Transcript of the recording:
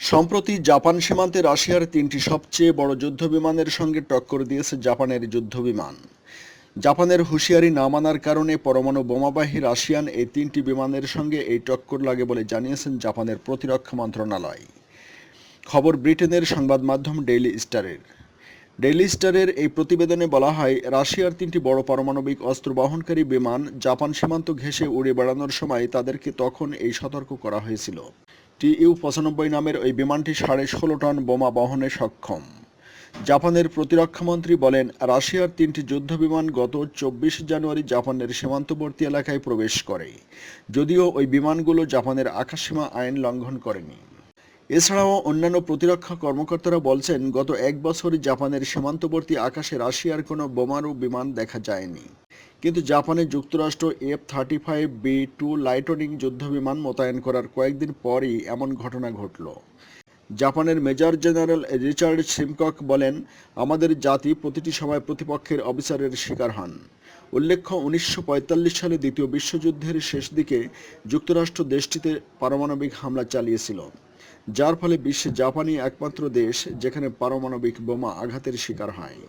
সম্প্রতি জাপান সীমান্তে রাশিয়ার তিনটি সবচেয়ে বড় যুদ্ধবিমানের সঙ্গে টক্কর দিয়েছে জাপানের যুদ্ধবিমান। জাপানের হুঁশিয়ারি না মানার কারণে পরমাণু বোমাবাহী রাশিয়ান এই তিনটি বিমানের সঙ্গে এই টক্কর লাগে বলে জানিয়েছেন জাপানের প্রতিরক্ষা মন্ত্রণালয়। খবর ব্রিটেনের সংবাদ মাধ্যম ডেইলি স্টারের। ডেইলি স্টারের এই প্রতিবেদনে বলা হয়, রাশিয়ার তিনটি বড় পারমাণবিক অস্ত্র বহনকারী বিমান জাপান সীমান্ত ঘেঁষে উড়ে বেড়ানোর সময় তাদেরকে তখন এই সতর্ক করা হয়েছিল। টিইউ পঁচানব্বই নামের ওই বিমানটি সাড়ে ষোলো টন বোমা বহনে সক্ষম। জাপানের প্রতিরক্ষামন্ত্রী বলেন, রাশিয়ার তিনটি যুদ্ধবিমান গত চব্বিশ জানুয়ারি জাপানের সীমান্তবর্তী এলাকায় প্রবেশ করে। যদিও ওই বিমানগুলো জাপানের আকাশসীমা আইন লঙ্ঘন করেনি। এছাড়াও অন্যান্য প্রতিরক্ষা কর্মকর্তারা বলছেন, গত এক বছর জাপানের সীমান্তবর্তী আকাশে রাশিয়ার কোনো বোমারু বিমান দেখা যায়নি। কিন্তু জাপানে যুক্তরাষ্ট্র F thirty five B two Lightning যুদ্ধবিমান মোতায়েন করার কয়েকদিন পরই এমন ঘটনা ঘটল। জাপানের মেজর জেনারেল রিচার্ড সিমকক বলেন, আমাদের জাতি প্রতিটি সময় প্রতিপক্ষের অফিসারের শিকার হন। উল্লেখ্য, উনিশশো পঁয়তাল্লিশ সালে দ্বিতীয় বিশ্বযুদ্ধের শেষ দিকে যুক্তরাষ্ট্র দেশটিতে পারমাণবিক হামলা চালিয়েছিল, যার ফলে বিশ্বে জাপানই একমাত্র দেশ যেখানে পারমাণবিক বোমা আঘাতের শিকার হয়।